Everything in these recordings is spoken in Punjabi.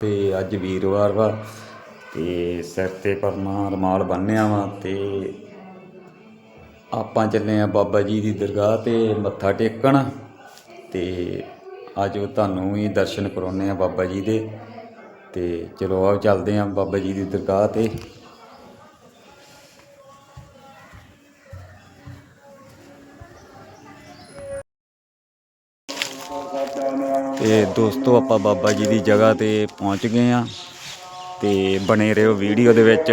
ਤੇ ਅੱਜ ਵੀਰਵਾਰ ਵਾ ਤੇ ਸਿਰ ਤੇ ਪਰਮਾ ਰਮਾਲ ਬੰਨਿਆ ਵਾ ਤੇ ਆਪਾਂ ਚੱਲੇ ਆ ਬਾਬਾ ਜੀ ਦੀ ਦਰਗਾਹ ਤੇ ਮੱਥਾ ਟੇਕਣ ਤੇ ਅੱਜ ਤੁਹਾਨੂੰ ਵੀ ਦਰਸ਼ਨ ਕਰਾਉਣੇ ਆ ਬਾਬਾ ਜੀ ਦੇ ਤੇ ਚਲੋ ਆਓ ਚੱਲਦੇ ਆ ਬਾਬਾ ਜੀ ਦੀ ਦਰਗਾਹ ਤੇ। ਤੇ ਦੋਸਤੋ, ਆਪਾਂ ਬਾਬਾ ਜੀ ਦੀ ਜਗ੍ਹਾ ਤੇ ਪਹੁੰਚ ਗਏ ਆ ਤੇ ਬਣੇ ਰਹੋ ਵੀਡੀਓ ਦੇ ਵਿੱਚ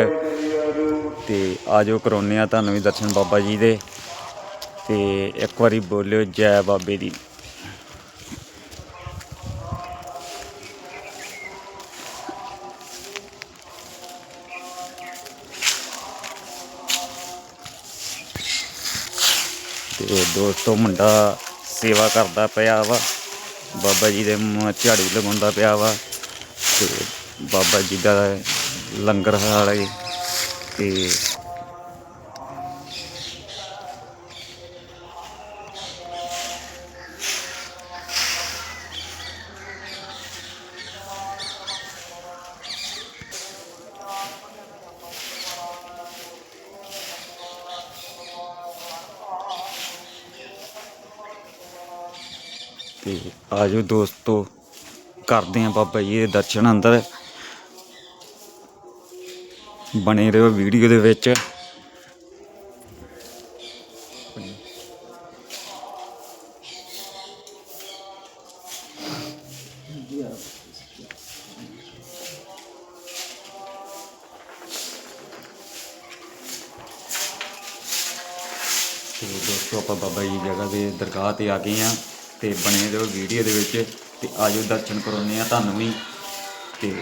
ਤੇ ਆਜੋ ਕਰਾਉਨੇ ਆ ਤੁਹਾਨੂੰ ਵੀ ਦਰਸ਼ਨ ਬਾਬਾ ਜੀ ਦੇ। ਤੇ ਇੱਕ ਵਾਰੀ ਬੋਲਿਓ ਜੈ ਬਾਬੇ ਦੀ। ਤੇ ਦੋਸਤੋ, ਮੁੰਡਾ ਸੇਵਾ ਕਰਦਾ ਪਿਆ ਵਾ। ਬਾਬਾ ਜੀ ਦੇ ਮੂੰਹ ਝਾੜੂ ਲਗਾਉਂਦਾ ਪਿਆ ਵਾ ਤੇ ਬਾਬਾ ਜੀ ਦਾ ਲੰਗਰ ਹਾਲੇ ਤੇ ਤੇ ਆਜੋ ਦੋਸਤੋ, ਕਰਦੇ ਆ ਬਾਬਾ ਜੀ ਦੇ ਦਰਸ਼ਨ ਅੰਦਰ। ਬਣੇ ਰਹੋ ਵੀਡੀਓ ਦੇ ਵਿੱਚ। ਤੇ ਦੋਸਤੋ, ਆਪਾਂ ਬਾਬਾ ਜੀ ਦੀ ਜਗ੍ਹਾ ਦੇ ਦਰਗਾਹ ਤੇ ਆ ਗਏ ਆ। ਤੇ ਬਣੇ ਰਹੋ ਵੀਡੀਓ ਦੇ ਵਿੱਚ ਤੇ ਆਜੋ ਦਰਸ਼ਨ ਕਰਾਉਨੇ ਆ ਤੁਹਾਨੂੰ ਵੀ ਤੇ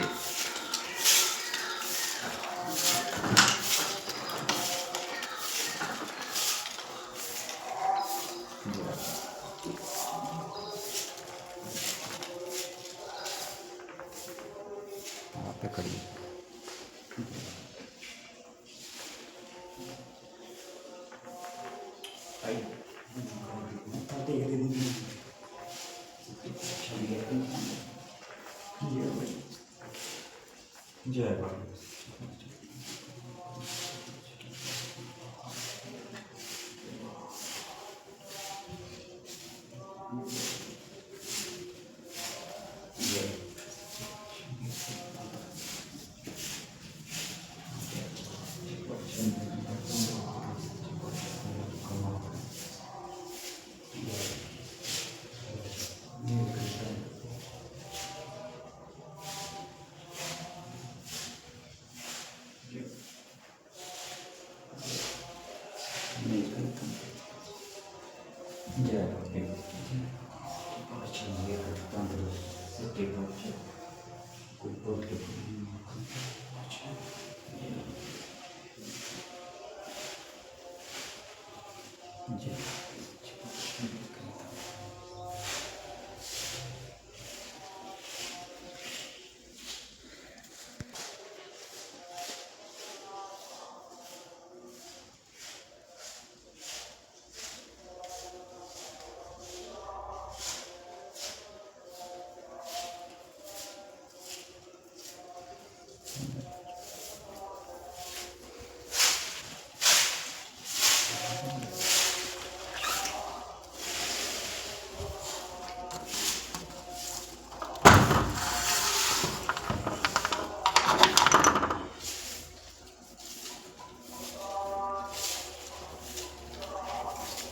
ਆਪੇ ਖੜੀ। ਜੈ ਬਾਬਾ ਜੈ ਬਾਬਾ там. Я Очень я там просто сыпал. Какой подклик.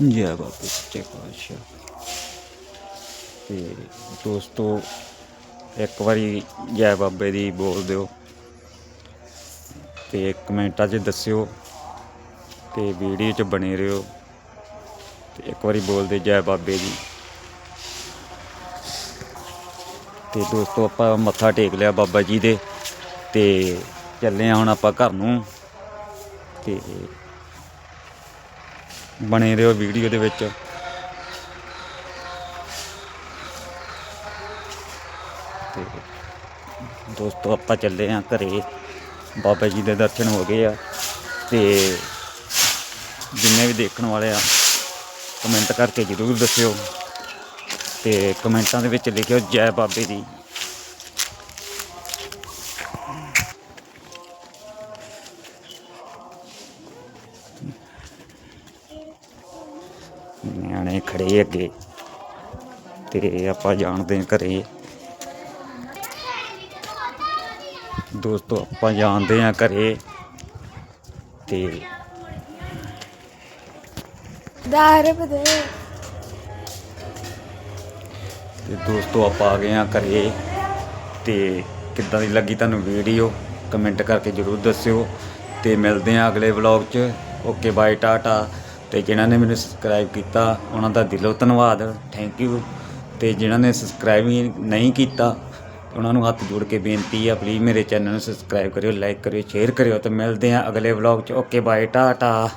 ਜੈ ਬਾਬੇ ਸੱਚੇ ਪਾਤਸ਼ਾਹ ਤੇ ਦੋਸਤੋ ਇੱਕ ਵਾਰੀ ਜੈ ਬਾਬੇ ਦੀ ਬੋਲ ਦਿਓ ਤੇ ਕਮੈਂਟਾਂ 'ਚ ਦੱਸਿਓ ਤੇ ਵੀਡੀਓ 'ਚ ਬਣੇ ਰਹੋ ਤੇ ਇੱਕ ਵਾਰੀ ਬੋਲਦੇ ਜੈ ਬਾਬੇ ਦੀ ਤੇ ਦੋਸਤੋ ਆਪਾਂ ਮੱਥਾ ਟੇਕ ਲਿਆ ਬਾਬਾ ਜੀ ਦੇ ਤੇ ਚੱਲੇ ਆ ਹੁਣ ਆਪਾਂ ਘਰ ਨੂੰ ਤੇ ਬਣੇ ਰਹੋ ਵੀਡੀਓ ਦੇ ਵਿੱਚ। ਤੇ ਦੋਸਤੋ, ਆਪਾਂ ਚੱਲੇ ਆ ਘਰੇ। ਬਾਬਾ ਜੀ ਦੇ ਦਰਸ਼ਨ ਹੋ ਗਏ ਆ। ਤੇ ਜਿੰਨੇ ਵੀ ਦੇਖਣ ਵਾਲੇ ਆ, ਕਮੈਂਟ ਕਰਕੇ ਜਰੂਰ ਦੱਸਿਓ। ਤੇ ਕਮੈਂਟਾਂ ਦੇ ਵਿੱਚ ਲਿਖਿਓ, ਜੈ ਬਾਬੇ ਦੀ। ਖੜੇ ਅੱਗੇ ਤੇ ਆਪਾਂ ਜਾਣਦੇ ਹਾਂ ਘਰੇ। ਦੋਸਤੋ ਆਪਾਂ ਜਾਣਦੇ ਹਾਂ ਘਰੇ ਤੇ ਦਾਰ ਬਦੇ ਤੇ ਦੋਸਤੋ ਆਪਾਂ ਆ ਗਏ ਆ ਘਰੇ ਤੇ ਕਿੱਦਾਂ ਦੀ ਲੱਗੀ ਤੁਹਾਨੂੰ ਵੀਡੀਓ? ਕਮੈਂਟ ਕਰਕੇ ਜਰੂਰ ਦੱਸਿਓ ਤੇ ਮਿਲਦੇ ਆ ਅਗਲੇ ਵਲੌਗ 'ਚ। Okay bye tata. ਤੇ ਜਿਨ੍ਹਾਂ ਨੇ ਮੈਨੂੰ ਸਬਸਕ੍ਰਾਈਬ ਕੀਤਾ, ਉਹਨਾਂ ਦਾ ਦਿਲੋਂ ਧੰਨਵਾਦ ਥੈਂਕ ਯੂ ਤੇ ਜਿਨ੍ਹਾਂ ਨੇ ਸਬਸਕ੍ਰਾਈਬ ਨਹੀਂ ਕੀਤਾ, ਉਹਨਾਂ ਨੂੰ ਹੱਥ ਜੋੜ ਕੇ ਬੇਨਤੀ ਆ ਪਲੀਜ਼ ਮੇਰੇ ਚੈਨਲ ਨੂੰ ਸਬਸਕ੍ਰਾਈਬ ਕਰਿਓ ਲਾਈਕ ਕਰਿਓ ਸ਼ੇਅਰ ਕਰਿਓ ਤੇ ਮਿਲਦੇ ਆ ਅਗਲੇ ਵਲੌਗ 'ਚ। Okay bye Tata